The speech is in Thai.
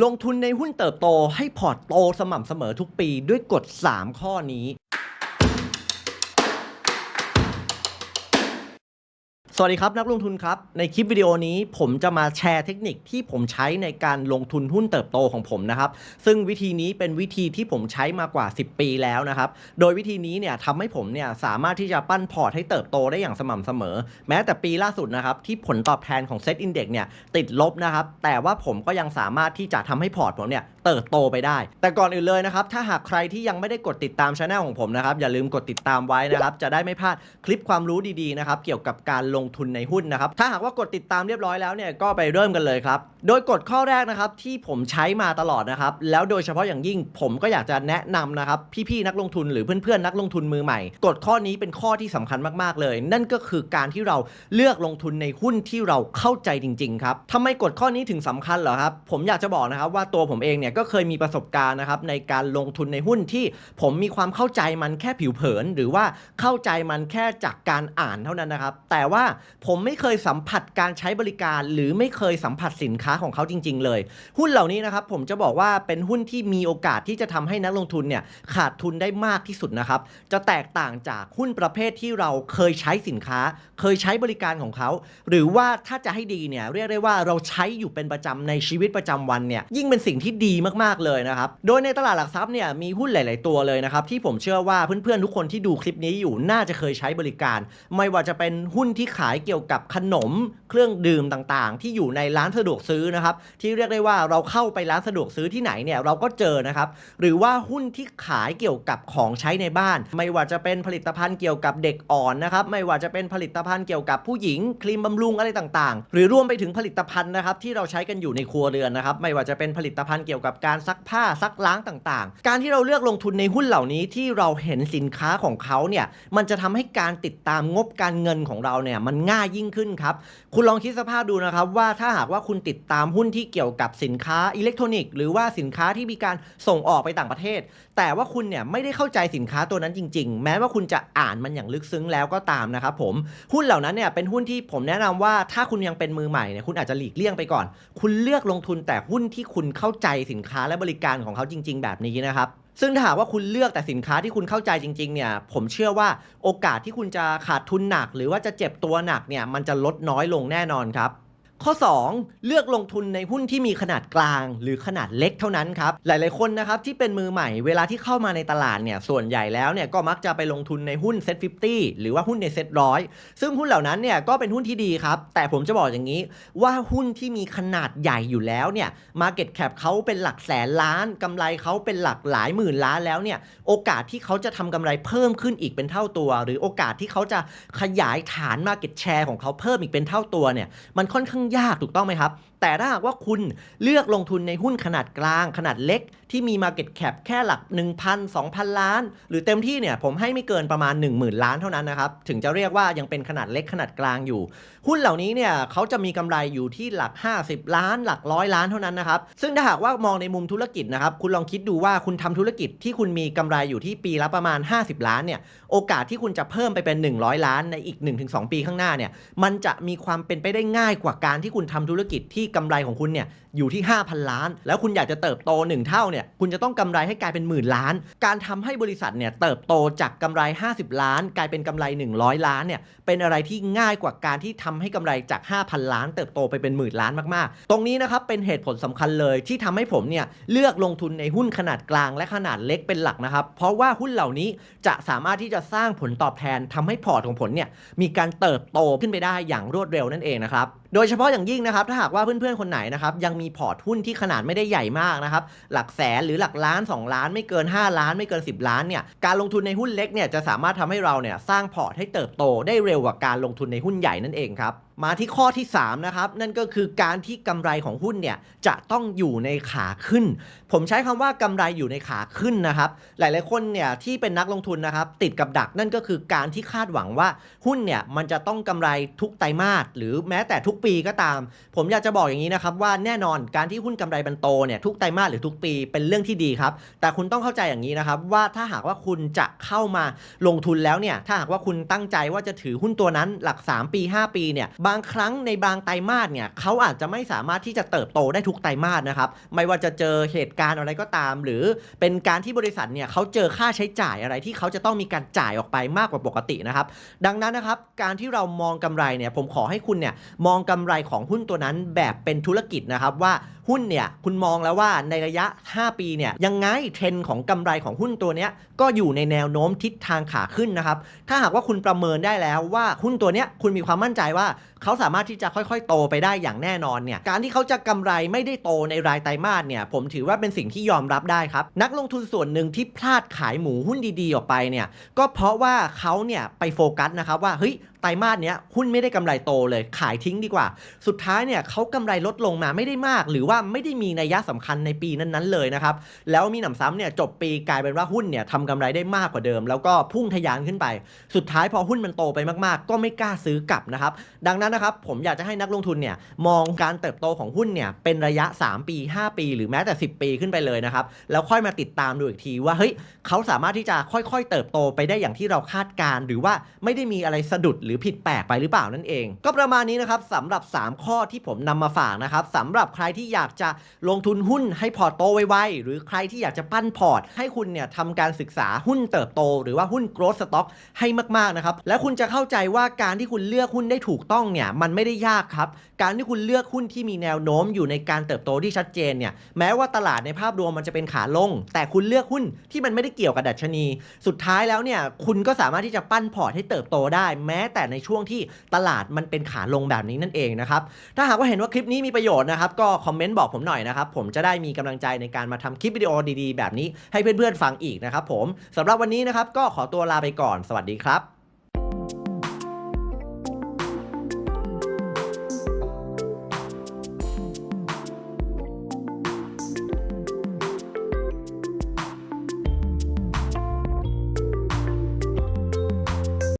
ลงทุนในหุ้นเติบโตให้พอร์ตโตสม่ำเสมอทุกปีด้วยกฎ 3 ข้อนี้ สวัสดีครับ นักลงทุนครับ ในคลิปวิดีโอนี้ผมจะมาแชร์เทคนิคที่ผมใช้ในการลงทุนหุ้นเติบโตของผมนะครับ ซึ่งวิธีนี้เป็นวิธีที่ผมใช้มากว่า 10 ปีแล้วนะครับ โดยวิธีนี้เนี่ยทำให้ผมเนี่ยสามารถที่จะปั้นพอร์ตให้เติบโตได้อย่างสม่ำเสมอ แม้แต่ปีล่าสุดนะครับที่ผลตอบแทนของ Set Index เนี่ยติดลบนะครับ แต่ว่าผมก็ยังสามารถที่จะทำให้พอร์ตผมเนี่ยเติบโตไปได้ แต่ก่อนอื่นเลยนะครับถ้าหากใครที่ยังไม่ได้กดติดตามช anel ของผมนะครับอย่าลืมกดติดตามไว้นะครับจะได้ไม่พลาดคลิปความรู้ดีๆนะครับเกี่ยวกับการลงงทุนในหุ้นนะครับ ถ้าหากว่ากดติดตามเรียบร้อยแล้วเนี่ยก็ไปเริ่มกันเลยครับ โดยกฎข้อแรกนะครับที่ผมใช้มาตลอดนะครับ แล้วโดยเฉพาะอย่างยิ่งผมก็อยากจะแนะนำนะครับพี่ๆนักลงทุนหรือเพื่อนๆนักลงทุนมือใหม่กฎข้อนี้เป็นข้อที่สำคัญมากๆเลย นั่นก็คือการที่เราเลือกลงทุนในหุ้นที่เราเข้าใจจริงๆครับทำไมกฎข้อนี้ถึงสำคัญเหรอครับผมอยากจะบอกนะครับว่าตัวผมเองเนี่ยก็เคยมีประสบการณ์นะครับในการลงทุนในหุ้นที่ผมมีความเข้าใจมันแค่ผิวเผิน หรือว่าเข้าใจมันแค่จากการอ่านเท่านั้นนะครับ แต่ว่าผมไม่เคยสัมผัสการใช้บริการ หรือไม่เคยสัมผัสสินค้าของเขาจริง ๆ เลย หุ้นเหล่านี้นะครับผมจะบอกว่าเป็นหุ้นที่มีโอกาสที่จะทำให้นักลงทุนเนี่ยขาดทุนได้มากที่สุดนะครับ จะแตกต่างจากหุ้นประเภทที่เราเคยใช้สินค้า เคยใช้บริการของเขา หรือว่าถ้าจะให้ดีเนี่ยเรียกได้ว่าเราใช้อยู่เป็นประจำในชีวิตประจำวันเนี่ยยิ่งเป็นสิ่งที่ดีมากๆเลยนะครับ โดยในตลาดหลักทรัพย์เนี่ยมีหุ้นหลาย ๆ ตัวเลยนะครับที่ผมเชื่อว่าเพื่อนๆทุกคนที่ดูคลิปนี้อยู่น่าจะเคยใช้บริการ ไม่ว่าจะเป็นหุ้นที่ขายเกี่ยวกับขนมเครื่องดื่มต่างๆ ที่อยู่ในร้านสะดวกซื้อนะครับ ที่เรียกได้ว่าเราเข้าไปร้านสะดวกซื้อที่ไหนเนี่ยเราก็เจอนะครับ หรือว่าหุ้นที่ขายเกี่ยวกับของใช้ในบ้าน ไม่ว่าจะเป็นผลิตภัณฑ์เกี่ยวกับเด็กอ่อนนะครับ ไม่ว่าจะเป็นผลิตภัณฑ์เกี่ยวกับผู้หญิงครีมบำรุงอะไรต่างๆ หรือรวมไปถึงผลิตภัณฑ์นะครับที่เราใช้กันอยู่ในครัวเรือนนะครับ ไม่ว่าจะเป็นผลิตภัณฑ์เกี่ยวกับการซักผ้าซักล้างต่างๆ การที่เราเลือกลงทุนในหุ้นเหล่านี้ที่เราเห็นสินค้าของเขาเนี่ยมันจะทำให้การติดตามงบการเงินของเราเนี่ยมันง่ายยิ่งขึ้นครับ คุณลองคิดสภาพดูนะครับว่าถ้าหากว่าคุณติดตามหุ้นที่เกี่ยวกับสินค้าอิเล็กทรอนิกส์หรือว่าสินค้าที่มีการส่งออกไปต่างประเทศ แต่ว่าคุณเนี่ยไม่ได้เข้าใจสินค้าตัวนั้นจริง ๆ แม้ว่าคุณจะอ่านมันอย่างลึกซึ้งแล้วก็ตามนะครับผมหุ้นเหล่านั้นเนี่ยเป็นหุ้นที่ผมแนะนำว่าถ้าคุณยังเป็นมือใหม่เนี่ยคุณอาจจะหลีกเลี่ยงไปก่อน คุณเลือกลงทุนแต่หุ้นที่คุณเข้าใจสินค้าและบริการของเขาจริง ๆ แบบนี้นะครับ ซึ่งถ้าหากว่าคุณเลือกแต่สินค้าที่คุณเข้าใจจริงๆ เนี่ย ผมเชื่อว่าโอกาสที่คุณจะขาดทุนหนัก หรือว่าจะเจ็บตัวหนักเนี่ย มันจะลดน้อยลงแน่นอนครับ ข้อ 2 เลือกลงทุนในหุ้นที่มีขนาดกลาง หรือขนาดเล็กเท่านั้นครับหลายๆคนนะครับที่เป็นมือใหม่เวลาที่เข้ามาในตลาดเนี่ยส่วนใหญ่แล้วเนี่ยก็มักจะไปลงทุนในหุ้นเซ็ต50หรือว่าหุ้นในเซ็ตร้อยซึ่งหุ้นเหล่านั้นเนี่ยก็เป็นหุ้นที่ดีครับ แต่ผมจะบอกอย่างนี้ว่าหุ้นที่มีขนาดใหญ่อยู่แล้วเนี่ย Market Cap เขาเป็นหลักแสนล้านกำไรเขาเป็นหลักหลายหมื่นล้านแล้วเนี่ยโอกาสที่เขาจะทำกำไรเพิ่มขึ้นอีกเป็นเท่าตัว หรือโอกาสที่เขาจะขยายฐาน Market Share ของเขาเพิ่มอีกเป็นเท่าตัวเนี่ยมันค่อนข้างยากถูกต้องไหมครับ แต่ถ้าหากว่าคุณเลือกลงทุนในหุ้นขนาดกลาง ขนาดเล็ก ที่มี Market Cap แค่หลัก 1,000 2,000 ล้าน หรือเต็มที่เนี่ยผมให้ไม่เกินประมาณ 10,000 ล้านเท่านั้นนะครับ ถึงจะเรียกว่ายังเป็นขนาดเล็กขนาดกลางอยู่ หุ้นเหล่านี้เนี่ยเขาจะมีกำไรอยู่ที่หลัก 50 ล้าน หลักร้อยล้านเท่านั้นนะครับ ซึ่งถ้าหากว่ามองในมุมธุรกิจนะครับคุณลองคิดดูว่าคุณทำธุรกิจที่คุณมีกำไรอยู่ที่ปีละประมาณ 50 ล้านเนี่ยโอกาสที่คุณจะเพิ่มไปเป็น 100 ล้านในอีก 1-2 ปีข้างหน้าเนี่ยมันจะมีความเป็นไปได้ง่ายกว่าการที่คุณทำธุรกิจที่กำไรของคุณเนี่ย อยู่ที่ 5,000 ล้าน แล้วคุณอยากจะเติบโต 1 เท่าเนี่ยคุณจะต้องกำไรให้กลายเป็นหมื่นล้าน การทำให้บริษัทเนี่ยเติบโตจากกำไร 50 ล้าน กลายเป็นกำไร 100 ล้านเนี่ยเป็นอะไรที่ง่ายกว่าการที่ทำให้กำไรจาก 5,000 ล้าน เติบโตไปเป็นหมื่นล้านมากๆ ตรงนี้นะครับเป็นเหตุผลสำคัญเลยที่ทำให้ผมเนี่ยเลือกลงทุนในหุ้นขนาดกลางและขนาดเล็กเป็นหลักนะครับ เพราะว่าหุ้นเหล่านี้จะสามารถที่จะสร้างผลตอบแทนทำให้พอร์ตของผลเนี่ยมีการเติบโตขึ้นไปได้อย่างรวดเร็วนั่นเองนะครับโดยเฉพาะอย่างยิ่งนะครับถ้าหากว่าเพื่อนๆคนไหนนะครับยังมีีพอร์ตหุ้นที่ขนาดไม่ได้ใหญ่มากนะครับ หลักแสนหรือหลักล้าน 2 ล้าน ไม่เกิน 5 ล้าน ไม่เกิน 10 ล้านเนี่ยการลงทุนในหุ้นเล็กเนี่ยจะสามารถทำให้เราเนี่ยสร้างพอร์ตให้เติบโตได้เร็วกว่าการลงทุนในหุ้นใหญ่นั่นเองครับ มาที่ข้อที่ 3 นะครับ นั่นก็คือการที่กำไรของหุ้นเนี่ยจะต้องอยู่ในขาขึ้น ผมใช้คำว่ากำไรอยู่ในขาขึ้นนะครับ หลายๆคนเนี่ยที่เป็นนักลงทุนนะครับ ติดกับดักนั่นก็คือการที่คาดหวังว่าหุ้นเนี่ยมันจะต้องกำไรทุกไตรมาสหรือแม้แต่ทุกปีก็ตาม ผมอยากจะบอกอย่างนี้นะครับว่าแน่นอนการที่หุ้นกำไรมันโตเนี่ยทุกไตรมาสหรือทุกปีเป็นเรื่องที่ดีครับ แต่คุณต้องเข้าใจอย่างนี้นะครับว่าถ้าหากว่าคุณจะเข้ามาลงทุนแล้วเนี่ยถ้าหากว่าคุณตั้งใจว่าจะถือหุ้นตัวนั้นหลัก 3 ปี 5 ปีเนี่ยบางครั้งในบางไตรมาสเนี่ยเขาอาจจะไม่สามารถที่จะเติบโตได้ทุกไตรมาสนะครับ ไม่ว่าจะเจอเหตุการณ์อะไรก็ตาม หรือเป็นการที่บริษัทเนี่ยเขาเจอค่าใช้จ่ายอะไรที่เขาจะต้องมีการจ่ายออกไปมากกว่าปกตินะครับ ดังนั้นนะครับ การที่เรามองกำไรเนี่ยผมขอให้คุณเนี่ยมองกำไรของหุ้นตัวนั้นแบบเป็นธุรกิจนะครับว่าหุ้นเนี่ยคุณมองแล้วว่าในระยะ 5 ปีเนี่ยยังไงเทรนด์ของกำไรของหุ้นตัวเนี้ยก็อยู่ในแนวโน้มทิศทางขาขึ้นนะครับ ถ้าหากว่าคุณประเมินได้แล้วว่าหุ้นตัวเนี้ยคุณมีความมั่นใจว่าเขาสามารถที่จะค่อยๆ โตไปได้อย่างแน่นอนเนี่ยการที่เขาจะกำไรไม่ได้โตในรายไตรมาสเนี่ยผมถือว่าเป็นสิ่งที่ยอมรับได้ครับ นักลงทุนส่วนหนึ่งที่พลาดขายหมูหุ้นดีๆออกไปเนี่ยก็เพราะว่าเขาเนี่ยไปโฟกัสนะครับว่าเฮ้ย ไตรมาสเนี้ยหุ้นไม่ได้กำไรโตเลยขายทิ้งดีกว่า สุดท้ายเนี่ยเขากำไรลดลงมาไม่ได้มาก หรือว่าไม่ได้มีนัยยะสำคัญในปีนั้นๆเลยนะครับแล้วมีหนำซ้ำเนี่ยจบปีกลายเป็นว่าหุ้นเนี่ยทำกำไรได้มากกว่าเดิม แล้วก็พุ่งทะยานขึ้นไป สุดท้ายพอหุ้นมันโตไปมากๆ ก็ไม่กล้าซื้อกลับนะครับดังนั้นนะครับผมอยากจะให้นักลงทุนเนี่ยมองการเติบโตของหุ้นเนี่ยเป็นระยะ 3 ปี 5 ปี หรือแม้แต่ 10 ปีขึ้นไปเลยนะครับแล้วค่อยมาติดตามดูอีกทีว่าเฮ้ยเขาสามารถที่จะค่อยๆ เติบโตไปได้อย่างที่เราคาดการ หรือว่าไม่ได้มีอะไรสะดุดหรือผิดแปลกไปหรือเปล่านั่นเอง ก็ประมาณนี้นะครับสำหรับ 3 ข้อที่ผมนำมาฝากนะครับสำหรับใครที่อยากจะลงทุนหุ้นให้พอร์ตโตไวๆหรือใครที่อยากจะปั้นพอร์ต ให้คุณเนี่ยทำการศึกษาหุ้นเติบโต หรือว่าหุ้น growth stock ให้มากๆนะครับแล้วคุณจะเข้าใจว่าการที่คุณเลือกหุ้นได้ถูกต้องเนี่ยมันไม่ได้ยากครับการที่คุณเลือกหุ้นที่มีแนวโน้มอยู่ในการเติบโตที่ชัดเจนเนี่ยแม้ว่าตลาดในภาพรวมมันจะเป็นขาลง แต่คุณเลือกหุ้นที่มันไม่ได้เกี่ยวกับดัชนี สุดท้ายแล้วเนี่ยคุณก็สามารถที่จะปั้นพอร์ตให้เติบโตได้ แม้แต่ในช่วงที่ตลาดมันเป็นขาลงแบบนี้นั่นเองนะครับถ้าหากว่าเห็นว่าคลิปนี้มีประโยชน์นะครับก็คอมเมนต์บอกผมหน่อยนะครับผมจะได้มีกำลังใจในการมาทำคลิปวิดีโอดีๆ แบบนี้ให้เพื่อนๆฟังอีกนะครับผมสำหรับวันนี้นะครับก็ขอตัวลาไปก่อนสวัสดีครับ